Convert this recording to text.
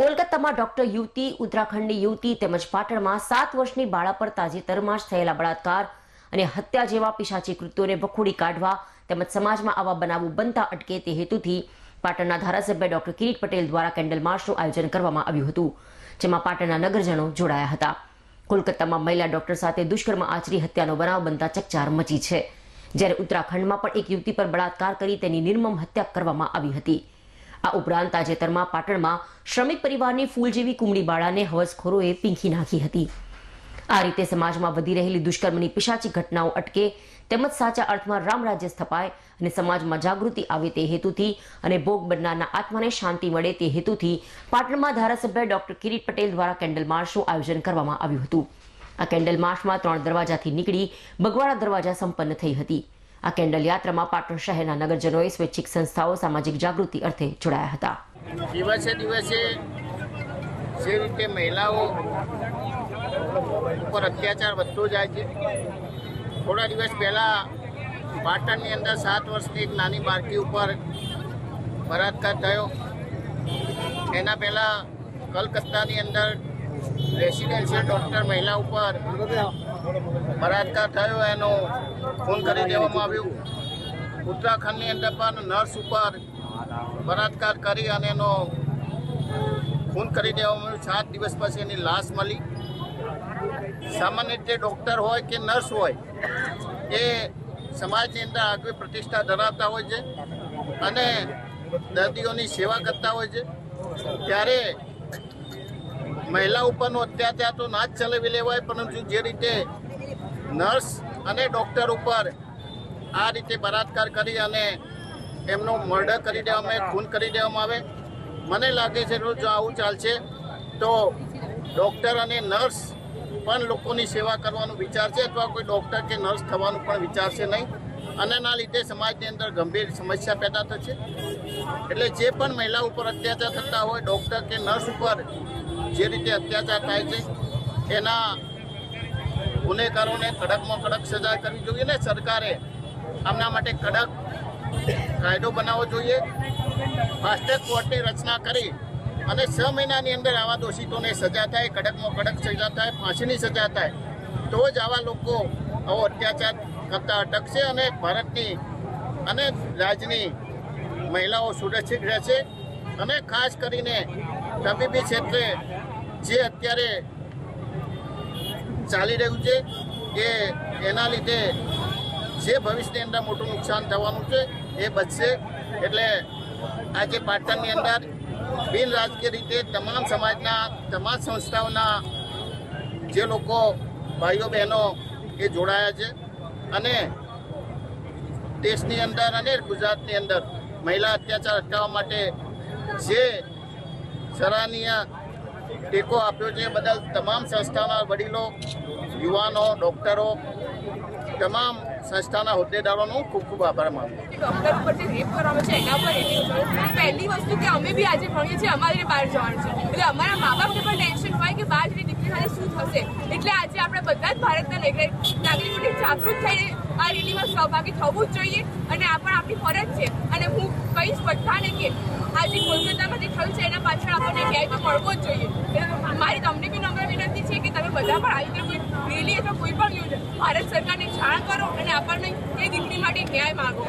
કોલકાતામાં ડોક્ટર યુવતી, ઉત્તરાખંડની યુવતી તેમજ પાટણમાં સાત વર્ષની બાળા પર તાજેતરમાં જ થયેલા બળાત્કાર અને હત્યા જેવા પિશાચી કૃત્યોને વખોડી કાઢવા તેમજ સમાજમાં આવા બનાવો બનતા અટકે તે હેતુથી પાટણના ધારાસભ્ય ડોક્ટર કિરીટ પટેલ દ્વારા કેન્ડલ માર્ચનું આયોજન કરવામાં આવ્યું હતું, જેમાં પાટણના નગરજનો જોડાયા હતા. કોલકાતામાં મહિલા ડોક્ટર સાથે દુષ્કર્મ આચરી હત્યાનો બનાવ બનતા ચકચાર મચી છે. જ્યારે ઉત્તરાખંડમાં પણ એક યુવતી પર બળાત્કાર કરી તેની નિર્મમ હત્યા કરવામાં આવી હતી. આ ઉપરાંત તાજેતરમાં પાટણમાં શ્રમિક પરિવારની ફૂલ જેવી કુમળી બાળાને હવસખોરોએ પીંખી નાખી હતી. આ રીતે સમાજમાં વધી રહેલી દુષ્કર્મની પિશાચી ઘટનાઓ અટકે તેમજ સાચા અર્થમાં રામ રાજ્ય સ્થપાય અને સમાજમાં જાગૃતિ આવે તે હેતુથી અને ભોગ બનનારના આત્માને શાંતિ મળે તે હેતુથી પાટણમાં ધારાસભ્ય ડોક્ટર કિરીટ પટેલ દ્વારા કેન્ડલ માર્ચનું આયોજન કરવામાં આવ્યું હતું. આ કેન્ડલ માર્ચમાં ત્રણ દરવાજાથી નીકળી બગવાડા દરવાજા સંપન્ન થઈ હતી. આ કેન્ડલ યાત્રામાં પાટણ શહેરના નગરજનોએ સ્વૈચ્છિક સંસ્થાઓ સામાજિક જાગૃતિ અર્થે જોડાયા હતા. દિવસે દિવસે જે રીતે મહિલાઓ ઉપર અત્યાચાર વધતો જાય છે, થોડા દિવસ પહેલાં પાટણની અંદર સાત વર્ષની એક નાની બાળકી ઉપર બળાત્કાર થયો. એના પહેલાં કલકત્તાની અંદર રેસિડેન્શિયલ ડૉક્ટર મહિલા ઉપર બળાત્કાર થયો. એનો ખૂન કરી દેવામાં આવ્યું. ઉત્તરાખંડની અંદર પણ નર્સ ઉપર બળાત્કાર કરી અને એનો ખૂન કરી દેવામાં આવ્યું. સાત દિવસ પછી એની લાશ મળી. સામાન્ય રીતે ડૉક્ટર હોય કે નર્સ હોય, એ સમાજની અંદર આગવી પ્રતિષ્ઠા ધરાવતા હોય છે અને દર્દીઓની સેવા કરતા હોય છે. ત્યારે મહિલા ઉપરનો અત્યાચાર તો ના જ ચલાવી લેવાય, પરંતુ જે રીતે નર્સ અને ડૉક્ટર ઉપર આ રીતે બળાત્કાર કરી અને એમનો મર્ડર કરી દેવામાં આવે, ખૂન કરી દેવામાં આવે. મને લાગે છે જો આવું ચાલશે તો ડૉક્ટર અને નર્સ પણ લોકોની સેવા કરવાનો વિચાર છે અથવા કોઈ ડૉક્ટર કે નર્સ થવાનું પણ વિચારશે નહીં. અને એના લીધે સમાજની અંદર ગંભીર સમસ્યા પેદા થશે. એટલે જે પણ મહિલા ઉપર અત્યાચાર થતા હોય, ડૉક્ટર કે નર્સ ઉપર જે રીતે અત્યાચાર થાય છે, એના ગુનેગારોને કડકમાં કડક સજા કરવી જોઈએ ને સરકારે આમના માટે કડક કાયદો બનાવવો જોઈએ. ફાસ્ટેગ કોર્ટની રચના કરી અને છ મહિનાની અંદર આવા દોષિતોને સજા થાય, કડકમાં કડક સજા થાય, ફાંસીની સજા થાય, તો જ આવા લોકો આવો અત્યાચાર કરતા અટકશે અને ભારતની અને રાજ્યની મહિલાઓ સુરક્ષિત રહેશે. અને ખાસ કરીને તબીબી ક્ષેત્રે જે અત્યારે ચાલી રહ્યું છે કે એના લીધે જે ભવિષ્યની અંદર મોટું નુકસાન થવાનું છે, એ બચશે. એટલે આજે પાટણની અંદર બિન રાજકીય રીતે તમામ સમાજના, તમામ સંસ્થાઓના જે લોકો ભાઈઓ બહેનો એ જોડાયા છે અને દેશની અંદર અને ગુજરાતની અંદર મહિલા અત્યાચાર અટકાવવા માટે જે સરાહનીય ટેકો આપ્યો છે. બદલ તમામ સંસ્થાના વડીલો યુવાનો ડૉક્ટરો તમામ સંસ્થાના હોદ્દેદારોનો ખૂબ ખૂબ આભાર માનું. ડોક્ટર ઉપરથી રેપ કરવામાં છે, એના પર છે પહેલી વસ્તુ કે અમે બી આજે ભણીએ છીએ, અમારે બહાર જવાનું છે. એટલે અમારા મા બાપને પણ ટેન્શન હોય કે બહાર જઈને દીકરી સાથે શું થશે. એટલે આજે આપણે બધા જ ભારતના નાગરિક નાગરિકોને જાગૃત થઈને આ રેલીમાં સહભાગી થવું જ જોઈએ. અને આ પણ આપણી ફરજ છે. અને હું કહીશ બધાને કે આજે કોલકાતામાં જે થયું છે, એના પાછળ આપણને ન્યાય તો મળવો જ જોઈએ. મારી તમને બી નમ્ર વિનંતી છે કે તમે બધા પણ આવી રીતે કોઈ રેલી અથવા કોઈ પણ યોજના ભારત સરકારને જાણ કરો અને આપણને એ દીકરી માટે ન્યાય માંગો.